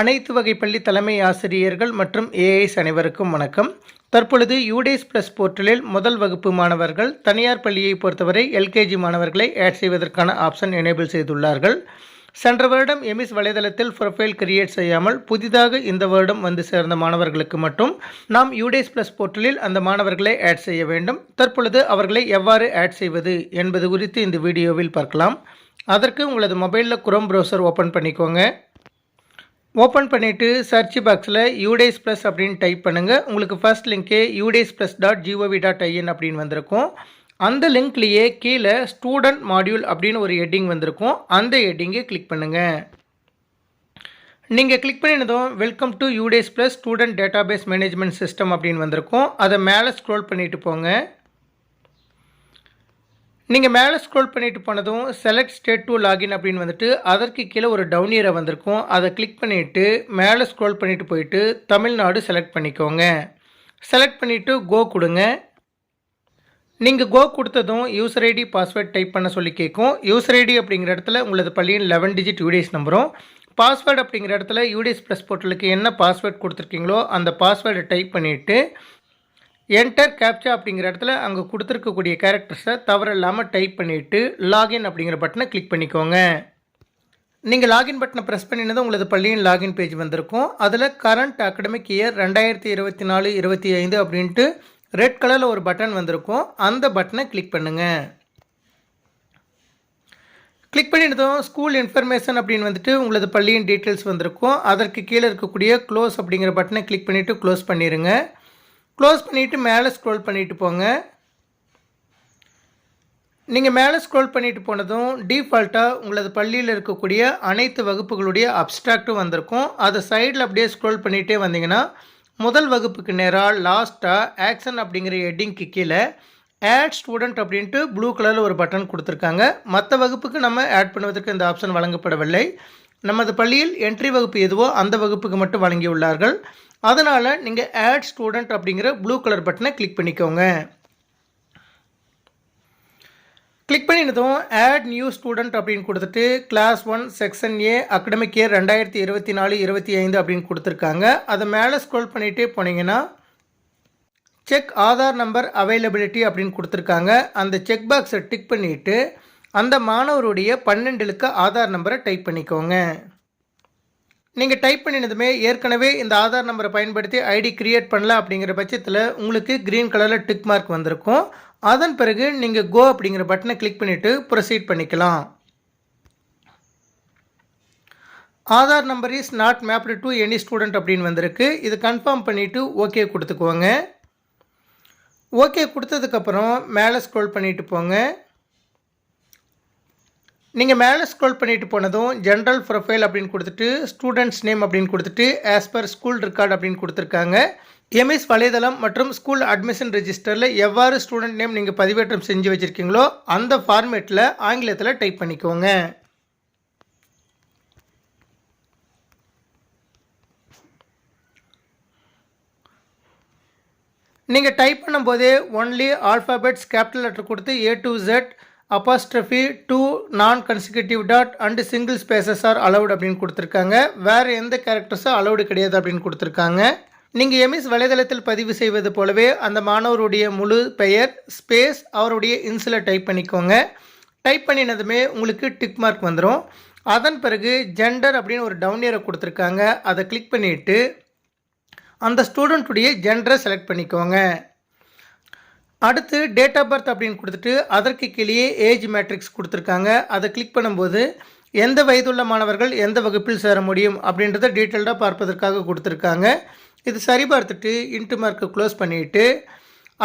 அனைத்து வகை பள்ளி தலைமை ஆசிரியர்கள் மற்றும் ஏஐஸ் அனைவருக்கும் வணக்கம். தற்பொழுது யூடேஸ் ப்ளஸ் போர்ட்டலில் முதல் வகுப்பு மாணவர்கள் தனியார் பள்ளியை பொறுத்தவரை எல்கேஜி மாணவர்களை ஆட் செய்வதற்கான ஆப்ஷன் எனேபிள் செய்துள்ளார்கள். சென்ற வருடம் எமிஸ் வலைதளத்தில் ப்ரொஃபைல் கிரியேட் செய்யாமல் புதிதாக இந்த வருடம் வந்து சேர்ந்த மாணவர்களுக்கு மட்டும் நாம் யூடேஸ் ப்ளஸ் போர்ட்டலில் அந்த மாணவர்களை ஆட் செய்ய வேண்டும். தற்பொழுது அவர்களை எவ்வாறு ஆட் செய்வது என்பது குறித்து இந்த வீடியோவில் பார்க்கலாம். அதற்கு உங்களது மொபைலில் குரோம் ப்ரௌசர் ஓப்பன் பண்ணிக்கோங்க. ஓப்பன் பண்ணிவிட்டு சர்ச் பாக்ஸில் யூடேஸ் ப்ளஸ் அப்படின்னு டைப் பண்ணுங்கள் உங்களுக்கு first லிங்க்கே UDISE plus dot GOV dot IN அப்படின்னு வந்திருக்கும். அந்த லிங்க்லேயே கீழே ஸ்டூடெண்ட் மாடியூல் அப்படின்னு ஒரு ஹெட்டிங் வந்திருக்கும். அந்த ஹெட்டிங்கை கிளிக் பண்ணுங்கள் நீங்கள் click பண்ணினதும் welcome to UDISE plus student database management system அப்படின்னு வந்திருக்கும். அதை மேலே ஸ்க்ரோல் பண்ணிவிட்டு போங்க. நீங்கள் மேலே ஸ்க்ரோல் பண்ணிட்டு போனதும் செலக்ட் ஸ்டேட் டு லாகின் அப்படின்னு வந்துட்டு அதற்கு கீழே ஒரு டவுன் இயரை வந்திருக்கும். அதை கிளிக் பண்ணிவிட்டு மேலே ஸ்க்ரோல் பண்ணிவிட்டு போயிட்டு தமிழ்நாடு செலக்ட் பண்ணிக்கோங்க. செலக்ட் பண்ணிவிட்டு கோ கொடுங்க. நீங்கள் கோ கொடுத்ததும் யூசர் ஐடி பாஸ்வேர்ட் டைப் பண்ண சொல்லி கேட்கும். யூசர் ஐடி அப்படிங்கிற இடத்துல உங்களது பள்ளியின் லெவன் டிஜிட் யூடிஎஸ் நம்பரும் பாஸ்வேர்டு அப்படிங்கிற இடத்துல யூடிஎஸ் ப்ளஸ் போர்ட்டலுக்கு என்ன பாஸ்வேர்ட் கொடுத்துருக்கீங்களோ அந்த பாஸ்வேர்டை டைப் பண்ணிவிட்டு என்டர் கேப்சா அப்படிங்கிற இடத்துல அங்கே கொடுத்துருக்கக்கூடிய கேரக்டர்ஸை தவறில்லாமல் டைப் பண்ணிவிட்டு லாகின் அப்படிங்கிற பட்டனை கிளிக் பண்ணிக்கோங்க. நீங்கள் லாகின் பட்டனை ப்ரெஸ் பண்ணினதும் உங்களது பள்ளியின் லாகின் பேஜ் வந்திருக்கும். அதில் கரண்ட் அகடமிக் இயர் ரெண்டாயிரத்தி இருபத்தி நாலு இருபத்தி ஐந்து அப்படின்ட்டு ரெட் கலரில் ஒரு பட்டன் வந்திருக்கும். அந்த பட்டனை கிளிக் பண்ணுங்கள் கிளிக் பண்ணினதும் ஸ்கூல் இன்ஃபர்மேஷன் அப்படின்னு வந்துட்டு உங்களது பள்ளியின் டீட்டெயில்ஸ் வந்திருக்கும். அதற்கு கீழே இருக்கக்கூடிய க்ளோஸ் அப்படிங்கிற பட்டனை கிளிக் பண்ணிவிட்டு க்ளோஸ் பண்ணிடுங்க க்ளோஸ் பண்ணிவிட்டு மேலே ஸ்க்ரோல் பண்ணிவிட்டு போங்க. நீங்கள் மேலே ஸ்க்ரோல் பண்ணிட்டு போனதும் டீஃபால்ட்டாக உங்களது பள்ளியில் இருக்கக்கூடிய அனைத்து வகுப்புகளுடைய அப்ஸ்ட்ராக்ட்டும் வந்திருக்கும். அதை சைடில் அப்படியே ஸ்க்ரோல் பண்ணிகிட்டே வந்தீங்கன்னா முதல் வகுப்புக்கு நேராக லாஸ்ட்டாக ஆக்ஷன் அப்படிங்கிற ஹெட்டிங்க்கு கீழே ஆட் ஸ்டூடெண்ட் அப்படின்ட்டு ப்ளூ கலரில் ஒரு பட்டன் கொடுத்துருக்காங்க. மற்ற வகுப்புக்கு நம்ம ஆட் பண்ணுவதற்கு இந்த ஆப்ஷன் வழங்கப்படவில்லை. நமது பள்ளியில் என்ட்ரி வகுப்பு எதுவோ அந்த வகுப்புக்கு மட்டும் வழங்கியுள்ளார்கள். அதனால் நீங்கள் ஆட் ஸ்டூடெண்ட் அப்படிங்கிற ப்ளூ கலர் பட்டனை கிளிக் பண்ணிக்கோங்க. கிளிக் பண்ணினதும் ஆட் நியூ ஸ்டூடெண்ட் அப்படின்னு கொடுத்துட்டு class one section A academic year ரெண்டாயிரத்தி இருபத்தி நாலு இருபத்தி ஐந்து அப்படின்னு கொடுத்துருக்காங்க. அதை மேலே ஸ்க்ரோல் பண்ணிகிட்டே போனீங்கன்னா செக் ஆதார் நம்பர் அவைலபிலிட்டி அப்படின்னு கொடுத்துருக்காங்க. அந்த செக் பாக்ஸை டிக் பண்ணிவிட்டு அந்த மாணவருடைய பன்னெண்டுலுக்கு ஆதார் நம்பரை டைப் பண்ணிக்கோங்க. நீங்கள் டைப் பண்ணினதுமே ஏற்கனவே இந்த ஆதார் நம்பரை பயன்படுத்தி ஐடி கிரியேட் பண்ணல அப்படிங்கிற பட்சத்தில் உங்களுக்கு க்ரீன் கலரில் டிக் மார்க் வந்திருக்கும். அதன் பிறகு நீங்கள் கோ அப்படிங்கிற பட்டனை கிளிக் பண்ணிவிட்டு ப்ரொசீட் பண்ணிக்கலாம். Aadhaar number is not mapped to any student அப்படின்னு வந்திருக்கு. இது கன்ஃபார்ம் பண்ணிவிட்டு ஓகே கொடுத்துக்குவோங்க ஓகே கொடுத்ததுக்கப்புறம் மேலே ஸ்க்ரோல் பண்ணிவிட்டு போங்க. நீங்கள் மேலே ஸ்க்ரோல் பண்ணிட்டு போனதும் ஜென்ரல் ப்ரொஃபைல் அப்படின்னு கொடுத்துட்டு ஸ்டூடெண்ட்ஸ் நேம் அப்படின்னு கொடுத்துட்டு ஆஸ் பர் ஸ்கூல் ரெக்கார்டு அப்படின்னு கொடுத்துருக்காங்க. எம்எஸ் வலைதளம் மற்றும் ஸ்கூல் அட்மிஷன் ரெஜிஸ்டரில் எவ்வாறு ஸ்டூடெண்ட் நேம் நீங்கள் பதிவேற்றம் செஞ்சு வச்சுருக்கீங்களோ அந்த ஃபார்மேட்டில் ஆங்கிலத்தில் டைப் பண்ணிக்கோங்க. நீங்கள் டைப் பண்ணும்போதே ஒன்லி ஆல்ஃபாபெட்ஸ் கேபிட்டல் லெட்டர் கொடுத்து A to Z apostrophe two non consecutive dot and single spaces are allowed அப்படின்னு கொடுத்துருக்காங்க. வேறு எந்த கேரக்டர்ஸும் அலவுடு கிடையாது அப்படின்னு கொடுத்துருக்காங்க. நீங்கள் எமிஸ் வலைதளத்தில் பதிவு செய்வது போலவே அந்த மாணவருடைய முழு பெயர் ஸ்பேஸ் அவருடைய இன்சில டைப் பண்ணிக்கோங்க. டைப் பண்ணினதுமே உங்களுக்கு டிக் மார்க் வந்துடும் அதன் பிறகு ஜெண்டர் அப்படின்னு ஒரு டவுன் இயரை கொடுத்துருக்காங்க. அதை கிளிக் பண்ணிவிட்டு அந்த ஸ்டூடெண்ட்டுடைய ஜெண்டரை செலக்ட் பண்ணிக்கோங்க. அடுத்து டேட் ஆஃப் பர்த் அப்படின்னு கொடுத்துட்டு அதற்கு கீழே ஏஜ் மேட்ரிக்ஸ் கொடுத்துருக்காங்க. அதை கிளிக் பண்ணும்போது எந்த வயதுள்ள மாணவர்கள் எந்த வகுப்பில் சேர முடியும் அப்படின்றத டீட்டெயில்டாக பார்ப்பதற்காக கொடுத்துருக்காங்க. இது சரி பார்த்துட்டு இன்ட்டு மார்க்கை க்ளோஸ் பண்ணிவிட்டு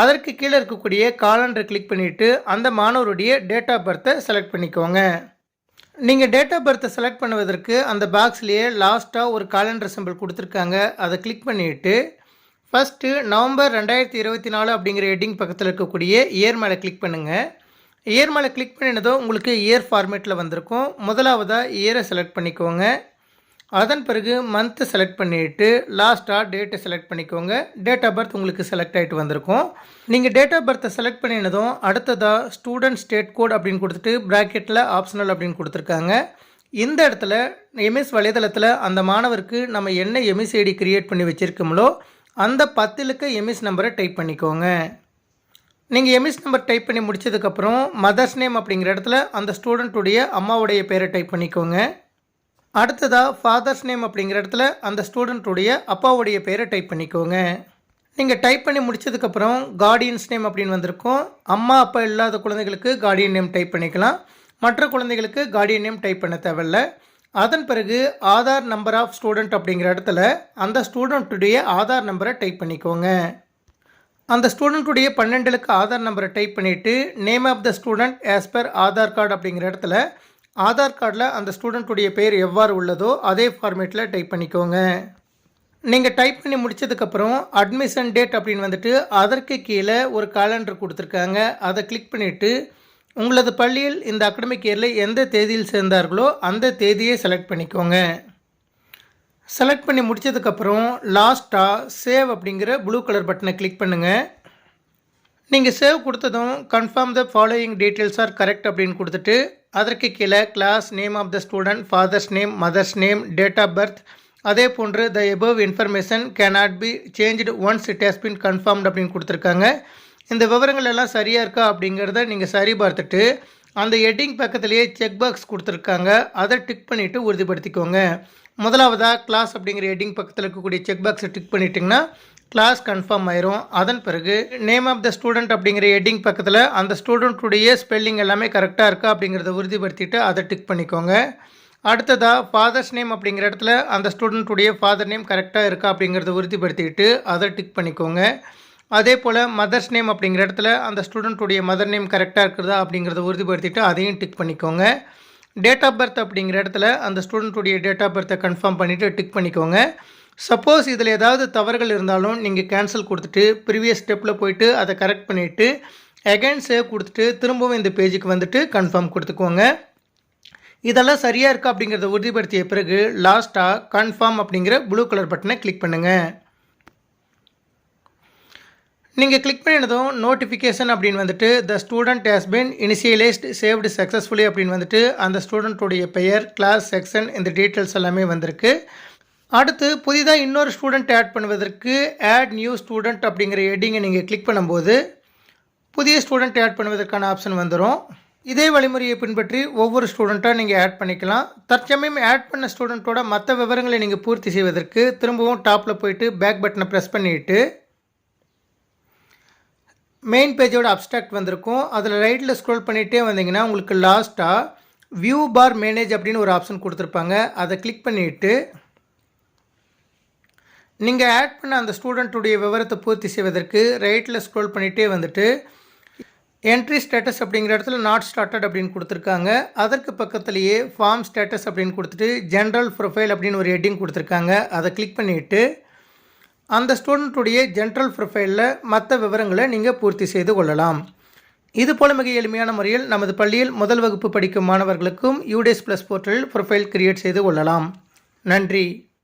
அதற்கு கீழே இருக்கக்கூடிய காலண்டரை கிளிக் பண்ணிவிட்டு அந்த மாணவருடைய டேட் ஆஃப் பர்த்தை செலக்ட் பண்ணிக்கோங்க. நீங்கள் டேட் ஆஃப் பர்த்தை செலக்ட் பண்ணுவதற்கு அந்த பாக்ஸ்லேயே லாஸ்ட்டாக ஒரு காலண்டர் சிம்பிள் கொடுத்துருக்காங்க. அதை கிளிக் பண்ணிவிட்டு ஃபஸ்ட்டு நவம்பர் ரெண்டாயிரத்தி இருபத்தி நாலு அப்படிங்கிற ஹெட்டிங் பக்கத்தில் இருக்கக்கூடிய இயர் மேலே கிளிக் பண்ணுங்கள் இயர் மேலே கிளிக் பண்ணினதும் உங்களுக்கு இயர் ஃபார்மேட்டில் வந்திருக்கும். முதலாவதாக இயரை செலக்ட் பண்ணிக்கோங்க. அதன் பிறகு மந்த்து செலக்ட் பண்ணிவிட்டு லாஸ்ட்டாக டேட்டை செலக்ட் பண்ணிக்கோங்க. டேட் ஆஃப் பர்த் உங்களுக்கு செலக்ட் ஆகிட்டு வந்திருக்கும். நீங்கள் டேட் ஆஃப் பர்த்தை செலக்ட் பண்ணினதும் அடுத்ததாக ஸ்டூடெண்ட் ஸ்டேட் கோட் அப்படின்னு கொடுத்துட்டு ப்ராக்கெட்டில் ஆப்ஷனல் அப்படின்னு கொடுத்துருக்காங்க. இந்த இடத்துல எம்எஸ் வலைதளத்தில் அந்த மாணவருக்கு நம்ம என்ன எம்எஸ் ஐடி கிரியேட் பண்ணி வச்சுருக்கோமோ அந்த பத்திலுக்கு எம்எஸ் நம்பரை டைப் பண்ணிக்கோங்க. நீங்கள் எம்எஸ் நம்பர் டைப் பண்ணி முடிச்சதுக்கப்புறம் மதர்ஸ் நேம் அப்படிங்கிற இடத்துல அந்த ஸ்டூடெண்ட்டுடைய அம்மாவுடைய பேரை டைப் பண்ணிக்கோங்க. அடுத்ததாக ஃபாதர்ஸ் நேம் அப்படிங்கிற இடத்துல அந்த ஸ்டூடெண்ட்டுடைய அப்பாவுடைய பேரை டைப் பண்ணிக்கோங்க. நீங்கள் டைப் பண்ணி முடிச்சதுக்கப்புறம் கார்டியன்ஸ் நேம் அப்படின்னு வந்திருக்கும். அம்மா அப்பா இல்லாத குழந்தைகளுக்கு கார்டியன் நேம் டைப் பண்ணிக்கலாம். மற்ற குழந்தைகளுக்கு கார்டியன் நேம் டைப் பண்ண தேவையில்ல. அதன் பிறகு ஆதார் நம்பர் ஆஃப் ஸ்டூடெண்ட் அப்படிங்கிற இடத்துல அந்த ஸ்டூடெண்ட்டுடைய ஆதார் நம்பரை டைப் பண்ணிக்கோங்க. அந்த ஸ்டூடெண்ட்டுடைய பன்னெண்டுக்கு ஆதார் நம்பரை டைப் பண்ணிவிட்டு name of the student as per Aadhaar card அப்படிங்கிற இடத்துல ஆதார் கார்டில் அந்த ஸ்டூடெண்ட்டுடைய பேர் எவ்வாறு உள்ளதோ அதே ஃபார்மேட்டில் டைப் பண்ணிக்கோங்க. நீங்கள் டைப் பண்ணி முடிச்சதுக்கப்புறம் அட்மிஷன் டேட் அப்படின்னு வந்துட்டு அதற்கு கீழே ஒரு காலண்டர் கொடுத்துருக்காங்க. அதை கிளிக் பண்ணிவிட்டு உங்களது பள்ளியில் இந்த அகடமிக் இயரில் எந்த தேதியில் சேர்ந்தார்களோ அந்த தேதியை செலக்ட் பண்ணிக்கோங்க. செலக்ட் பண்ணி முடிச்சதுக்கப்புறம் லாஸ்ட்டாக சேவ் அப்படிங்கிற ப்ளூ கலர் பட்டனை கிளிக் பண்ணுங்கள் நீங்கள் சேவ் கொடுத்ததும் confirm the following details are correct அப்படின்னு கொடுத்துட்டு அதற்கு கீழே class name of the student father's name mother's name date of birth அதே போன்று the above information cannot be changed once it has been confirmed அப்படின்னு கொடுத்துருக்காங்க. இந்த விவரங்கள் எல்லாம் சரியாக இருக்கா அப்படிங்கிறத நீங்கள் சரி பார்த்துட்டு அந்த ஹெட்டிங் பக்கத்துலேயே செக் பாக்ஸ் கொடுத்துருக்காங்க. அதை டிக் பண்ணிவிட்டு உறுதிப்படுத்திக்கோங்க. முதலாவதாக கிளாஸ் அப்படிங்கிற ஹெட்டிங் பக்கத்தில் இருக்கக்கூடிய செக் பாக்ஸை டிக் பண்ணிட்டிங்கன்னா கிளாஸ் கன்ஃபார்ம் ஆயிரும். அதன் பிறகு நேம் ஆஃப் த ஸ்டூடெண்ட் அப்படிங்கிற ஹெட்டிங் பக்கத்தில் அந்த ஸ்டூடெண்ட்டுடைய ஸ்பெல்லிங் எல்லாமே கரெக்டாக இருக்கா அப்படிங்கிறத உறுதிப்படுத்திட்டு அதை டிக் பண்ணிக்கோங்க. அடுத்ததாக ஃபாதர்ஸ் நேம் அப்படிங்கிற இடத்துல அந்த ஸ்டூடெண்ட்டுடைய ஃபாதர் நேம் கரெக்டாக இருக்கா அப்படிங்கிறத உறுதிப்படுத்திக்கிட்டு அதை டிக் பண்ணிக்கோங்க. அதே போல் மதர்ஸ் நேம் அப்படிங்கிற இடத்துல அந்த ஸ்டூடெண்ட்டுடைய மதர் நேம் கரெக்டாக இருக்கிறதா அப்படிங்கிறத உறுதிப்படுத்திட்டு அதையும் டிக் பண்ணிக்கோங்க. டேட் ஆஃப் பர்த் அப்படிங்கிற இடத்துல அந்த ஸ்டூடெண்ட்டுடைய டேட் ஆஃப் பர்த்தை கன்ஃபார்ம் பண்ணிவிட்டு டிக் பண்ணிக்கோங்க. சப்போஸ் இதில் ஏதாவது தவறுகள் இருந்தாலும் நீங்கள் கேன்சல் கொடுத்துட்டு ப்ரீவியஸ் ஸ்டெப்பில் போயிட்டு அதை கரெக்ட் பண்ணிவிட்டு அகைன் சேவ் கொடுத்துட்டு திரும்பவும் இந்த பேஜுக்கு வந்துட்டு கன்ஃபார்ம் கொடுத்துக்கோங்க. இதெல்லாம் சரியாக இருக்கா அப்படிங்கிறத உறுதிப்படுத்திய பிறகு லாஸ்ட்டாக கன்ஃபார்ம் அப்படிங்கிற ப்ளூ கலர் பட்டனை கிளிக் பண்ணுங்கள் நீங்கள் கிளிக் பண்ணினதும் நோட்டிஃபிகேஷன் அப்படின்னு வந்துட்டு the student has been initialised saved successfully அப்படின்னு வந்துட்டு அந்த ஸ்டூடெண்ட்டுடைய பெயர் கிளாஸ் செக்ஷன் இந்த டீட்டெயில்ஸ் எல்லாமே வந்திருக்கு. அடுத்து புதிதாக இன்னொரு ஸ்டூடெண்ட் ஆட் பண்ணுவதற்கு ஆட் நியூ ஸ்டூடெண்ட் அப்படிங்கிற ஹெட்டிங்கை நீங்கள் கிளிக் பண்ணும்போது புதிய ஸ்டூடெண்ட் ஆட் பண்ணுவதற்கான ஆப்ஷன் வந்துடும் இதே வழிமுறையை பின்பற்றி ஒவ்வொரு ஸ்டூடெண்ட்டாக நீங்கள் ஆட் பண்ணிக்கலாம். தற்சமயம் ஆட் பண்ண ஸ்டூடெண்ட்டோட மற்ற விவரங்களை நீங்கள் பூர்த்தி செய்வதற்கு திரும்பவும் டாப்பில் போயிட்டு பேக் பட்டனை ப்ரெஸ் பண்ணிவிட்டு மெயின் பேஜோட அப்ஸ்ட்ராக்ட் வந்திருக்கும். அதில் ரைட்டில் ஸ்க்ரோல் பண்ணிகிட்டே வந்தீங்கன்னா உங்களுக்கு லாஸ்ட்டாக வியூ பார் மேனேஜ் அப்படின்னு ஒரு ஆப்ஷன் கொடுத்துருப்பாங்க. அதை கிளிக் பண்ணிவிட்டு நீங்கள் ஆட் பண்ண அந்த ஸ்டூடெண்ட்டுடைய விவரத்தை பூர்த்தி செய்வதற்கு ரைட்டில் ஸ்க்ரோல் பண்ணிகிட்டே வந்துட்டு என்ட்ரி ஸ்டேட்டஸ் அப்படிங்கிற இடத்துல நாட் ஸ்டார்டட் அப்படின்னு கொடுத்துருக்காங்க. அதற்கு பக்கத்துலேயே ஃபார்ம் ஸ்டேட்டஸ் அப்படின்னு கொடுத்துட்டு ஜென்ரல் ப்ரொஃபைல் அப்படின்னு ஒரு ஹெட்டிங் கொடுத்துருக்காங்க. அதை கிளிக் பண்ணிவிட்டு அந்த ஸ்டூடெண்ட்டுடைய ஜென்ரல் ப்ரொஃபைலில் மற்ற விவரங்களை நீங்கள் பூர்த்தி செய்து கொள்ளலாம். இது போல மிக எளிமையான முறையில் நமது பள்ளியில் முதல் வகுப்பு படிக்கும் மாணவர்களுக்கும் யூடேஸ் ப்ளஸ் போர்ட்டலில் ப்ரொஃபைல் கிரியேட் செய்து கொள்ளலாம். நன்றி.